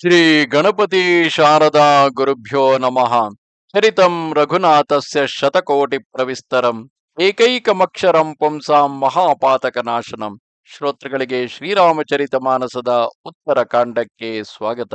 ಶ್ರೀ ಗಣಪತಿ ಶಾರದಾ ಗುರುಭ್ಯೋ ನಮಃ. ಚರಿತಂ ರಘುನಾಥಸ್ಯ ಶತಕೋಟಿ ಪ್ರವಿಸ್ತರಂ. ಏಕೈಕಮಕ್ಷರಂ ಪುಂಸಾಂ ಮಹಾಪಾತಕ ನಾಶನಂ ಶ್ರೋತೃಗಳಿಗೆ ಶ್ರೀರಾಮಚರಿತ ಮಾನಸದ ಉತ್ತರ ಕಾಂಡಕ್ಕೆ ಸ್ವಾಗತ.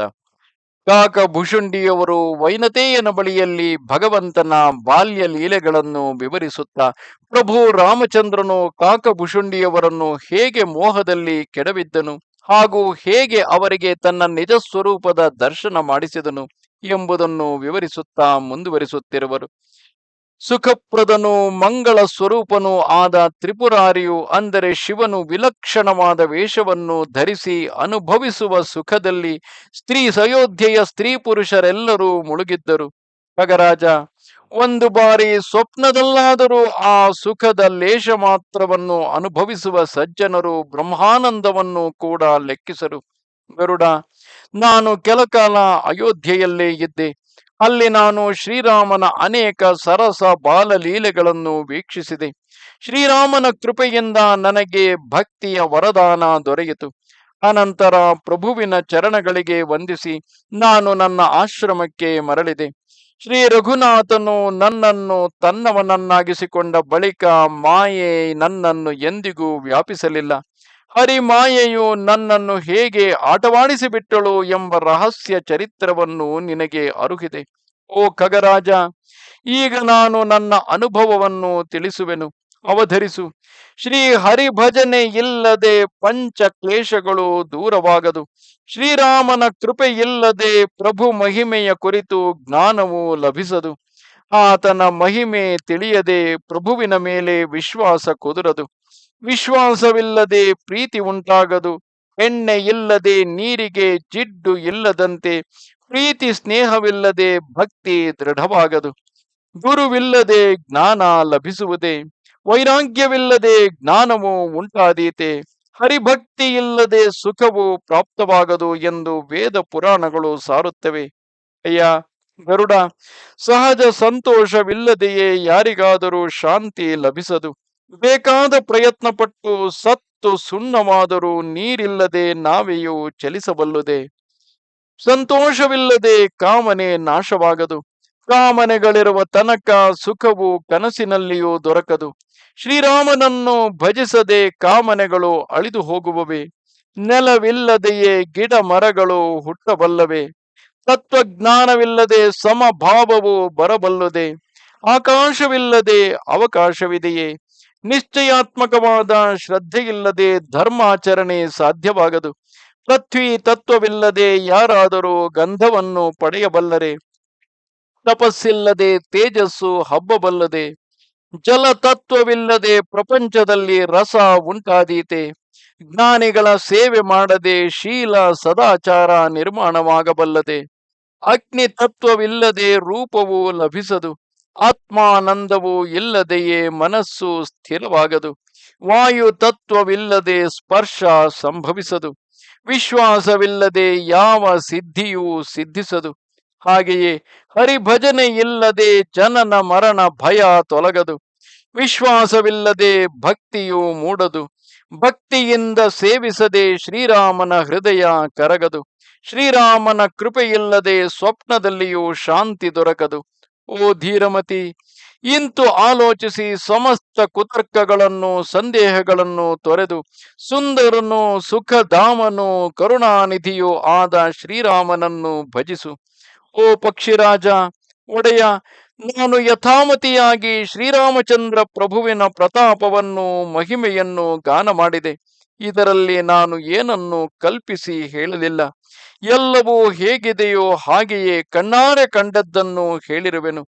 ಕಾಕ ಭುಷುಂಡಿಯವರು ವೈನತೆಯನ ಬಳಿಯಲ್ಲಿ ಭಗವಂತನ ಬಾಲ್ಯ ಲೀಲೆಗಳನ್ನು ವಿವರಿಸುತ್ತಾ, ಪ್ರಭು ರಾಮಚಂದ್ರನು ಕಾಕಭುಷುಂಡಿಯವರನ್ನು ಹೇಗೆ ಮೋಹದಲ್ಲಿ ಕೆಡವಿದ್ದನು? ಹಾಗೂ ಹೇಗೆ ಅವರಿಗೆ ತನ್ನ ನಿಜ ಸ್ವರೂಪದ ದರ್ಶನ ಮಾಡಿಸಿದನು ಎಂಬುದನ್ನು ವಿವರಿಸುತ್ತಾ ಮುಂದುವರಿಸುತ್ತಿರುವರು. ಸುಖಪ್ರದನು ಮಂಗಳ ಸ್ವರೂಪನೂ ಆದ ತ್ರಿಪುರಾರಿಯು ಅಂದರೆ ಶಿವನು ವಿಲಕ್ಷಣವಾದ ವೇಷವನ್ನು ಧರಿಸಿ ಅನುಭವಿಸುವ ಸುಖದಲ್ಲಿ ಸ್ತ್ರೀ ಸಯೋಧ್ಯೆಯ ಸ್ತ್ರೀ ಪುರುಷರೆಲ್ಲರೂ ಮುಳುಗಿದ್ದರು. ಖಗರಾಜ ಒಂದು ಬಾರಿ ಸ್ವಪ್ನದಲ್ಲಾದರೂ ಆ ಸುಖದ ಲೇಷ ಮಾತ್ರವನ್ನು ಅನುಭವಿಸುವ ಸಜ್ಜನರು ಬ್ರಹ್ಮಾನಂದವನ್ನು ಕೂಡ ಲೆಕ್ಕಿಸರು. ಗರುಡ, ನಾನು ಕೆಲಕಾಲ ಅಯೋಧ್ಯೆಯಲ್ಲೇ ಇದ್ದೆ. ಅಲ್ಲಿ ನಾನು ಶ್ರೀರಾಮನ ಅನೇಕ ಸರಸ ಬಾಲಲೀಲೆಗಳನ್ನು ವೀಕ್ಷಿಸಿದೆ. ಶ್ರೀರಾಮನ ಕೃಪೆಯಿಂದ ನನಗೆ ಭಕ್ತಿಯ ವರದಾನ ದೊರೆಯಿತು. ಅನಂತರ ಪ್ರಭುವಿನ ಚರಣಗಳಿಗೆ ವಂದಿಸಿ ನಾನು ನನ್ನ ಆಶ್ರಮಕ್ಕೆ ಮರಳಿದೆ. ಶ್ರೀ ರಘುನಾಥನು ನನ್ನನ್ನು ತನ್ನವನನ್ನಾಗಿಸಿಕೊಂಡ ಬಳಿಕ ಮಾಯೆ ನನ್ನನ್ನು ಎಂದಿಗೂ ವ್ಯಾಪಿಸಲಿಲ್ಲ. ಹರಿಮಾಯೆಯು ನನ್ನನ್ನು ಹೇಗೆ ಆಟವಾಡಿಸಿಬಿಟ್ಟಳು ಎಂಬ ರಹಸ್ಯ ಚರಿತ್ರವನ್ನು ನಿನಗೆ ಅರುಗಿದೆ. ಓ ಖಗರಾಜ ಈಗ ನಾನು ನನ್ನ ಅನುಭವವನ್ನು ತಿಳಿಸುವೆನು. ಅವಧರಿಸು. ಶ್ರೀ ಹರಿಭಜನೆ ಇಲ್ಲದೆ ಪಂಚ ಕ್ಲೇಶಗಳು ದೂರವಾಗದು. ಶ್ರೀರಾಮನ ಕೃಪೆ ಇಲ್ಲದೆ ಪ್ರಭು ಮಹಿಮೆಯ ಕುರಿತು ಜ್ಞಾನವು ಲಭಿಸದು. ಆತನ ಮಹಿಮೆ ತಿಳಿಯದೆ ಪ್ರಭುವಿನ ಮೇಲೆ ವಿಶ್ವಾಸ ಕುದುರದು. ವಿಶ್ವಾಸವಿಲ್ಲದೆ ಪ್ರೀತಿ ಉಂಟಾಗದು. ಎಣ್ಣೆ ಇಲ್ಲದೆ ನೀರಿಗೆ ಜಿಡ್ಡು ಇಲ್ಲದಂತೆ ಪ್ರೀತಿ ಸ್ನೇಹವಿಲ್ಲದೆ ಭಕ್ತಿ ದೃಢವಾಗದು. ಗುರುವಿಲ್ಲದೆ ಜ್ಞಾನ ಲಭಿಸುವುದೇ ವೈರಾಗ್ಯವಿಲ್ಲದೆ ಜ್ಞಾನವು ಉಂಟಾದೀತೆ, ಹರಿಭಕ್ತಿ ಇಲ್ಲದೆ ಸುಖವು ಪ್ರಾಪ್ತವಾಗದು ಎಂದು ವೇದ ಪುರಾಣಗಳು ಸಾರುತ್ತವೆ. ಅಯ್ಯ, ಗರುಡ, ಸಹಜ ಸಂತೋಷವಿಲ್ಲದೆಯೇ ಯಾರಿಗಾದರೂ ಶಾಂತಿ ಲಭಿಸದು. ಬೇಕಾದ ಪ್ರಯತ್ನ ಪಟ್ಟು ಸತ್ತು ಸುಣ್ಣವಾದರೂ ನೀರಿಲ್ಲದೆ ನಾವೆಯೂ ಚಲಿಸಬಲ್ಲುದೆ. ಸಂತೋಷವಿಲ್ಲದೆ ಕಾಮನೆ ನಾಶವಾಗದು. ಕಾಮನೆಗಳಿರುವ ತನಕ ಸುಖವು ಕನಸಿನಲ್ಲಿಯೂ ದೊರಕದು. ಶ್ರೀರಾಮನನ್ನು ಭಜಿಸದೆ ಕಾಮನೆಗಳು ಅಳಿದು ಹೋಗುವವೆ? ನೆಲವಿಲ್ಲದೆಯೇ ಗಿಡ ಮರಗಳು ಹುಟ್ಟಬಲ್ಲವೆ? ತತ್ವಜ್ಞಾನವಿಲ್ಲದೆ ಸಮಭಾವವು ಬರಬಲ್ಲದೆ? ಆಕಾಶವಿಲ್ಲದೆ ಅವಕಾಶವಿದೆಯೇ? ನಿಶ್ಚಯಾತ್ಮಕವಾದ ಶ್ರದ್ಧೆಯಿಲ್ಲದೆ ಧರ್ಮಾಚರಣೆ ಸಾಧ್ಯವಾಗದು. ಪೃಥ್ವಿ ತತ್ವವಿಲ್ಲದೆ ಯಾರಾದರೂ ಗಂಧವನ್ನು ಪಡೆಯಬಲ್ಲರೆ? ತಪಸ್ಸಿಲ್ಲದೆ, ತೇಜಸ್ಸು ಹಬ್ಬಬಲ್ಲದೆ ಜಲ ತತ್ವವಿಲ್ಲದೆ ಪ್ರಪಂಚದಲ್ಲಿ ರಸ ಉಂಟಾದೀತೆ, ಜ್ಞಾನಿಗಳ ಸೇವೆ ಮಾಡದೆ ಶೀಲ ಸದಾಚಾರ ನಿರ್ಮಾಣವಾಗಬಲ್ಲದೆ, ಅಗ್ನಿ ತತ್ವವಿಲ್ಲದೆ ರೂಪವು ಲಭಿಸದು, ಆತ್ಮಾನಂದವು ಇಲ್ಲದೆಯೇ ಮನಸ್ಸು ಸ್ಥಿರವಾಗದು, ವಾಯು ತತ್ವವಿಲ್ಲದೆ ಸ್ಪರ್ಶ ಸಂಭವಿಸದು, ವಿಶ್ವಾಸವಿಲ್ಲದೆ ಯಾವ ಸಿದ್ಧಿಯೂ ಸಿದ್ಧಿಸದು. ಹಾಗೆಯೇ ಹರಿಭಜನೆ ಇಲ್ಲದೆ ಜನನ ಮರಣ ಭಯ ತೊಲಗದು. ವಿಶ್ವಾಸವಿಲ್ಲದೆ ಭಕ್ತಿಯು ಮೂಡದು. ಭಕ್ತಿಯಿಂದ ಸೇವಿಸದೆ ಶ್ರೀರಾಮನ ಹೃದಯ ಕರಗದು. ಶ್ರೀರಾಮನ ಕೃಪೆಯಿಲ್ಲದೆ ಸ್ವಪ್ನದಲ್ಲಿಯೂ ಶಾಂತಿ ದೊರಕದು. ಓ ಧೀರಮತಿ, ಇಂತು ಆಲೋಚಿಸಿ ಸಮಸ್ತ ಕುತರ್ಕಗಳನ್ನು, ಸಂದೇಹಗಳನ್ನು ತೊರೆದು. ಸುಂದರನು, ಸುಖಧಾಮನು, ಕರುಣಾನಿಧಿಯೂ ಆದ ಶ್ರೀರಾಮನನ್ನು ಭಜಿಸು. ಓ ಪಕ್ಷಿರಾಜ, ಒಡೆಯ, ನಾನು ಯಥಾಮತಿಯಾಗಿ ಶ್ರೀರಾಮಚಂದ್ರ ಪ್ರಭುವಿನ ಪ್ರತಾಪವನ್ನು, ಮಹಿಮೆಯನ್ನು ಗಾನ ಮಾಡಿದೆ. ಇದರಲ್ಲಿ ನಾನು ಏನನ್ನು ಕಲ್ಪಿಸಿ ಹೇಳಲಿಲ್ಲ. ಎಲ್ಲವೂ ಹೇಗಿದೆಯೋ ಹಾಗೆಯೇ ಕಣ್ಣಾರೆ ಕಂಡದ್ದನ್ನು ಹೇಳಿರುವೆನು.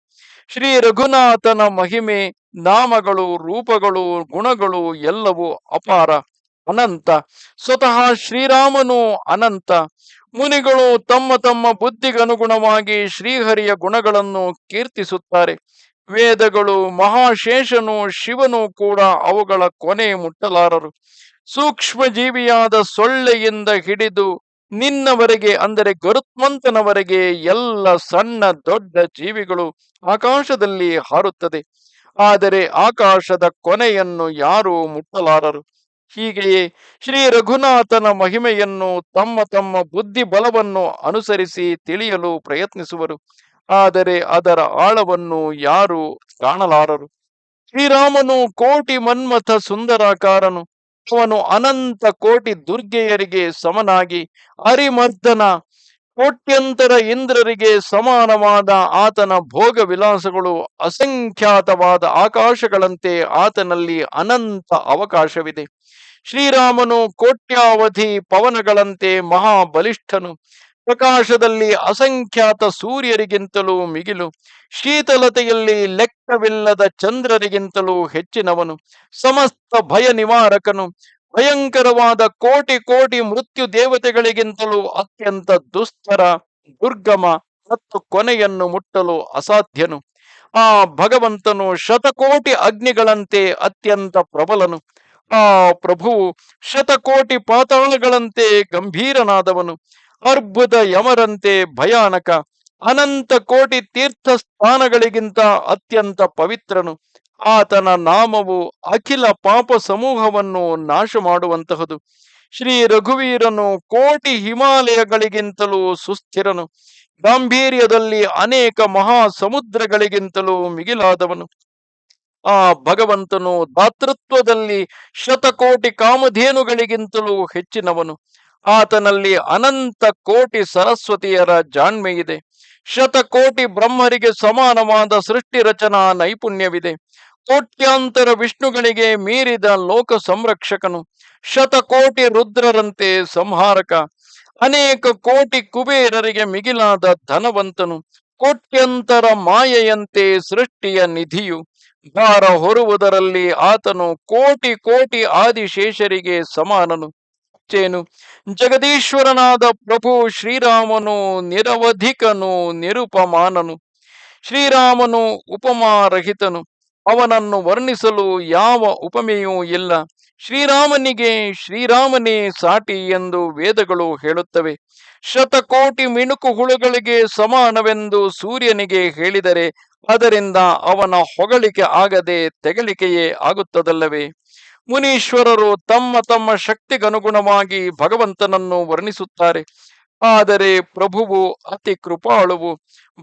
ಶ್ರೀ ರಘುನಾಥನ ಮಹಿಮೆ, ನಾಮಗಳು, ರೂಪಗಳು, ಗುಣಗಳು ಎಲ್ಲವೂ ಅಪಾರ, ಅನಂತ. ಸ್ವತಃ ಶ್ರೀರಾಮನು ಅನಂತ. ಮುನಿಗಳು ತಮ್ಮ ತಮ್ಮ ಬುದ್ಧಿಗನುಗುಣವಾಗಿ ಶ್ರೀಹರಿಯ ಗುಣಗಳನ್ನು ಕೀರ್ತಿಸುತ್ತಾರೆ. ವೇದಗಳು ಮಹಾಶೇಷನು ಶಿವನು ಕೂಡ ಅವುಗಳ ಕೊನೆ ಮುಟ್ಟಲಾರರು. ಸೂಕ್ಷ್ಮ ಜೀವಿಯಾದ ಸೊಳ್ಳೆಯಿಂದ ಹಿಡಿದು ನಿನ್ನವರೆಗೆ, ಅಂದರೆ ಗರುತ್ಮಂತನವರೆಗೆ ಎಲ್ಲ ಸಣ್ಣ ದೊಡ್ಡ ಜೀವಿಗಳು ಆಕಾಶದಲ್ಲಿ ಹಾರುತ್ತದೆ. ಆದರೆ ಆಕಾಶದ ಕೊನೆಯನ್ನು ಯಾರೂ ಮುಟ್ಟಲಾರರು. ಹೀಗೆಯೇ ಶ್ರೀ ರಘುನಾಥನ ಮಹಿಮೆಯನ್ನು ತಮ್ಮ ತಮ್ಮ ಬುದ್ಧಿ ಬಲವನ್ನು ಅನುಸರಿಸಿ ತಿಳಿಯಲು ಪ್ರಯತ್ನಿಸುವರು. ಆದರೆ ಅದರ ಆಳವನ್ನು ಯಾರು ಕಾಣಲಾರರು. ಶ್ರೀರಾಮನು ಕೋಟಿ ಮನ್ಮಥ ಸುಂದರಾಕಾರನು. ಅವನು ಅನಂತ ಕೋಟಿ ದುರ್ಗೆಯರಿಗೆ ಸಮನಾಗಿ ಅರಿಮರ್ದನ ಕೋಟ್ಯಂತರ ಇಂದ್ರರಿಗೆ ಸಮಾನವಾದ ಆತನ ಭೋಗ ವಿಲಾಸಗಳು ಅಸಂಖ್ಯಾತವಾದ ಆಕಾಶಗಳಂತೆ ಆತನಲ್ಲಿ ಅನಂತ ಅವಕಾಶವಿದೆ. ಶ್ರೀರಾಮನು ಕೋಟ್ಯಾವಧಿ ಪವನಗಳಂತೆ ಮಹಾಬಲಿಷ್ಠನು. ಪ್ರಕಾಶದಲ್ಲಿ ಅಸಂಖ್ಯಾತ ಸೂರ್ಯರಿಗಿಂತಲೂ ಮಿಗಿಲು. ಶೀತಲತೆಯಲ್ಲಿ ಲೆಕ್ಕವಿಲ್ಲದ ಚಂದ್ರರಿಗಿಂತಲೂ ಹೆಚ್ಚಿನವನು. ಸಮಸ್ತ ಭಯ ನಿವಾರಕನು. ಭಯಂಕರವಾದ ಕೋಟಿ ಕೋಟಿ ಮೃತ್ಯು ದೇವತೆಗಳಿಗಿಂತಲೂ ಅತ್ಯಂತ ದುಸ್ತರ ದುರ್ಗಮ ಮತ್ತು ಕೊನೆಯನ್ನು ಮುಟ್ಟಲು ಅಸಾಧ್ಯನು. ಆ ಭಗವಂತನು ಶತಕೋಟಿ ಅಗ್ನಿಗಳಂತೆ ಅತ್ಯಂತ ಪ್ರಬಲನು. ಆ ಪ್ರಭು ಶತಕೋಟಿ ಪಾತಾಳಗಳಂತೆ ಗಂಭೀರನಾದವನು. ಅರ್ಬುದ ಯಮರಂತೆ ಭಯಾನಕ, ಅನಂತ ಕೋಟಿ ತೀರ್ಥ ಸ್ಥಾನಗಳಿಗಿಂತ ಅತ್ಯಂತ ಪವಿತ್ರನು. ಆತನ ನಾಮವು ಅಖಿಲ ಪಾಪ ಸಮೂಹವನ್ನು ನಾಶ ಮಾಡುವಂತಹದು ಶ್ರೀ ರಘುವೀರನು ಕೋಟಿ ಹಿಮಾಲಯಗಳಿಗಿಂತಲೂ ಸುಸ್ಥಿರನು. ಗಾಂಭೀರ್ಯದಲ್ಲಿ ಅನೇಕ ಮಹಾ ಸಮುದ್ರಗಳಿಗಿಂತಲೂ ಮಿಗಿಲಾದವನು. ಆ ಭಗವಂತನು ದಾತೃತ್ವದಲ್ಲಿ ಶತಕೋಟಿ ಕಾಮಧೇನುಗಳಿಗಿಂತಲೂ ಹೆಚ್ಚಿನವನು. ಆತನಲ್ಲಿ ಅನಂತ ಕೋಟಿ ಸರಸ್ವತಿಯರ ಜಾಣ್ಮೆ ಇದೆ ಶತಕೋಟಿ ಬ್ರಹ್ಮರಿಗೆ ಸಮಾನವಾದ ಸೃಷ್ಟಿ ರಚನಾ ನೈಪುಣ್ಯವಿದೆ. ಕೋಟ್ಯಾಂತರ ವಿಷ್ಣುಗಳಿಗೆ ಮೀರಿದ ಲೋಕ ಸಂರಕ್ಷಕನು. ಶತಕೋಟಿ ರುದ್ರರಂತೆ ಸಂಹಾರಕ. ಅನೇಕ ಕೋಟಿ ಕುಬೇರರಿಗೆ ಮಿಗಿಲಾದ ಧನವಂತನು. ಕೋಟ್ಯಂತರ ಮಾಯೆಯಂತೆ ಸೃಷ್ಟಿಯ ನಿಧಿಯು. ಭಾರ ಹೊರುವುದರಲ್ಲಿ ಆತನು ಕೋಟಿ ಕೋಟಿ ಆದಿಶೇಷರಿಗೆ ಸಮಾನನು. ಚೇನು, ಜಗದೀಶ್ವರನಾದ ಪ್ರಭು ಶ್ರೀರಾಮನು ನಿರವಧಿಕನು, ನಿರುಪಮಾನನು. ಶ್ರೀರಾಮನು ಉಪಮಾರಹಿತನು. ಅವನನ್ನು ವರ್ಣಿಸಲು ಯಾವ ಉಪಮೆಯೂ ಇಲ್ಲ. ಶ್ರೀರಾಮನಿಗೆ ಶ್ರೀರಾಮನೇ ಸಾಟಿ ಎಂದು ವೇದಗಳು ಹೇಳುತ್ತವೆ. ಶತಕೋಟಿ ಮಿಣುಕು ಹುಳುಗಳಿಗೆ ಸಮಾನವೆಂದು ಸೂರ್ಯನಿಗೆ ಹೇಳಿದರೆ ಅದರಿಂದ ಅವನ ಹೊಗಳಿಕೆ ಆಗದೆ ತೆಗಳಿಕೆಯೇ ಆಗುತ್ತದಲ್ಲವೇ? ಮುನೀಶ್ವರರು ತಮ್ಮ ತಮ್ಮ ಶಕ್ತಿಗನುಗುಣವಾಗಿ ಭಗವಂತನನ್ನು ವರ್ಣಿಸುತ್ತಾರೆ. ಆದರೆ ಪ್ರಭುವು ಅತಿ ಕೃಪಾಳುವು.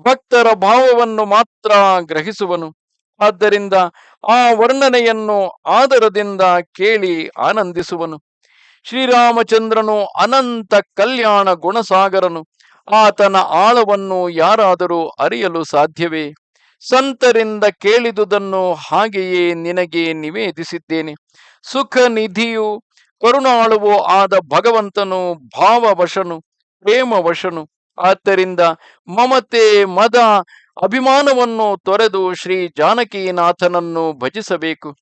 ಭಕ್ತರ ಭಾವವನ್ನು ಮಾತ್ರ ಗ್ರಹಿಸುವನು. ಆದ್ದರಿಂದ ಆ ವರ್ಣನೆಯನ್ನು ಆದರದಿಂದ ಕೇಳಿ ಆನಂದಿಸುವನು. ಶ್ರೀರಾಮಚಂದ್ರನು ಅನಂತ ಕಲ್ಯಾಣ ಗುಣಸಾಗರನು. ಆತನ ಆಳವನ್ನು ಯಾರಾದರೂ ಅರಿಯಲು ಸಾಧ್ಯವೇ? ಸಂತರಿಂದ ಕೇಳಿದುದನ್ನು ಹಾಗೆಯೇ ನಿನಗೆ ನಿವೇದಿಸಿದ್ದೇನೆ. ಸುಖ ನಿಧಿಯು ಕರುಣಾಳುವು ಆದ ಭಗವಂತನು ಭಾವವಶನು, ಪ್ರೇಮವಶನು. ಆದ್ದರಿಂದ ಮಮತೆ ಮದ ಅಭಿಮಾನವನ್ನು ತೊರೆದು ಶ್ರೀ ಜಾನಕಿನಾಥನನ್ನು ಭಜಿಸಬೇಕು.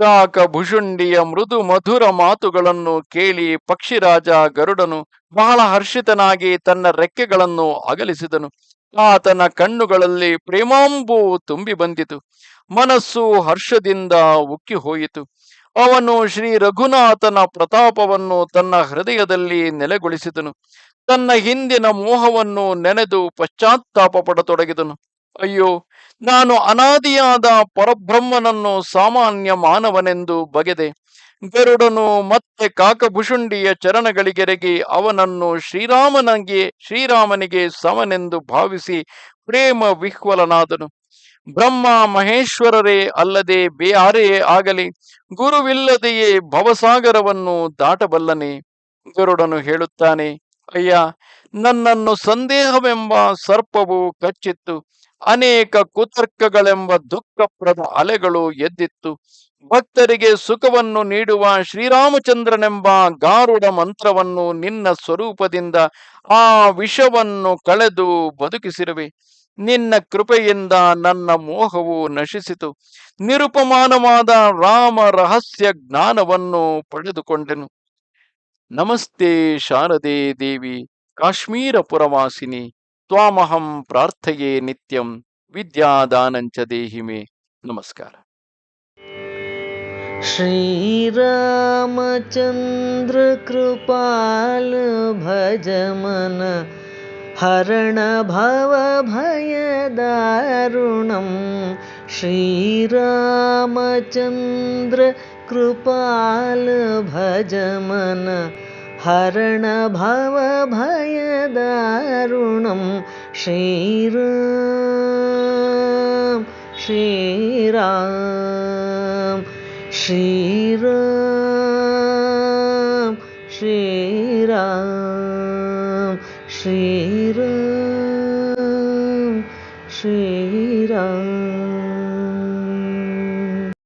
ಕಾಕ ಭುಷುಂಡಿಯ ಮೃದು ಮಧುರ ಮಾತುಗಳನ್ನು ಕೇಳಿ ಪಕ್ಷಿರಾಜ ಗರುಡನು ಬಹಳ ಹರ್ಷಿತನಾಗಿ ತನ್ನ ರೆಕ್ಕೆಗಳನ್ನು ಅಗಲಿಸಿದನು. ಆತನ ಕಣ್ಣುಗಳಲ್ಲಿ ಪ್ರೇಮಾಂಬು ತುಂಬಿ ಬಂದಿತು. ಮನಸ್ಸು ಹರ್ಷದಿಂದ ಉಕ್ಕಿ ಹೋಯಿತು. ಅವನು ಶ್ರೀ ರಘುನಾಥನ ಪ್ರತಾಪವನ್ನು ತನ್ನ ಹೃದಯದಲ್ಲಿ ನೆಲೆಗೊಳಿಸಿದನು. ತನ್ನ ಹಿಂದಿನ ಮೋಹವನ್ನು ನೆನೆದು ಪಶ್ಚಾತ್ತಾಪ ಪಡತೊಡಗಿದನು. ಅಯ್ಯೋ, ನಾನು ಅನಾದಿಯಾದ ಪರಬ್ರಹ್ಮನನ್ನು ಸಾಮಾನ್ಯ ಮಾನವನೆಂದು ಬಗೆದೆ. ಗರುಡನು ಮತ್ತೆ ಕಾಕಭುಷುಂಡಿಯ ಚರಣಗಳಿಗೆರಗಿ ಅವನನ್ನು ಶ್ರೀರಾಮನಿಗೆ ಶ್ರೀರಾಮನಿಗೆ ಸಮನೆಂದು ಭಾವಿಸಿ ಪ್ರೇಮ ವಿಹ್ವಲನಾದನು. ಬ್ರಹ್ಮ ಮಹೇಶ್ವರರೇ ಅಲ್ಲದೆ ಬೇಯಾರೇ ಆಗಲಿ, ಗುರುವಿಲ್ಲದೆಯೇ ಭವಸಾಗರವನ್ನು ದಾಟಬಲ್ಲನೆ. ಗರುಡನು ಹೇಳುತ್ತಾನೆ ಅಯ್ಯ, ನನ್ನನ್ನು ಸಂದೇಹವೆಂಬ ಸರ್ಪವು ಕಚ್ಚಿತ್ತು. ಅನೇಕ ಕುತರ್ಕಗಳೆಂಬ ದುಃಖಪ್ರದ ಅಲೆಗಳು ಎದ್ದಿತ್ತು. ಭಕ್ತರಿಗೆ ಸುಖವನ್ನು ನೀಡುವ ಶ್ರೀರಾಮಚಂದ್ರನೆಂಬ ಗಾರುಡ ಮಂತ್ರವನ್ನು ನಿನ್ನ ಸ್ವರೂಪದಿಂದ ಆ ವಿಷವನ್ನು ಕಳೆದು ಬದುಕಿಸಿರುವೆ. ನಿನ್ನ ಕೃಪೆಯಿಂದ ನನ್ನ ಮೋಹವು ನಶಿಸಿತು. ನಿರುಪಮಾನವಾದ ರಾಮ ರಹಸ್ಯ ಜ್ಞಾನವನ್ನು ಪಡೆದುಕೊಂಡೆನು. नमस्ते शारदे देवि काश्मीरपुरवासिनि त्वामहं प्रार्थये नित्यं विद्यादानञ्च देहि मे। नमस्कार। श्रीरामचन्द्रकृपालभजम हरण भवभयदारुणम् श्रीरामचन्द्र कृपाल भजमन हरणभवभयदारुणं श्रीराम श्रीराम। श्रीराम श्रीराम। श्री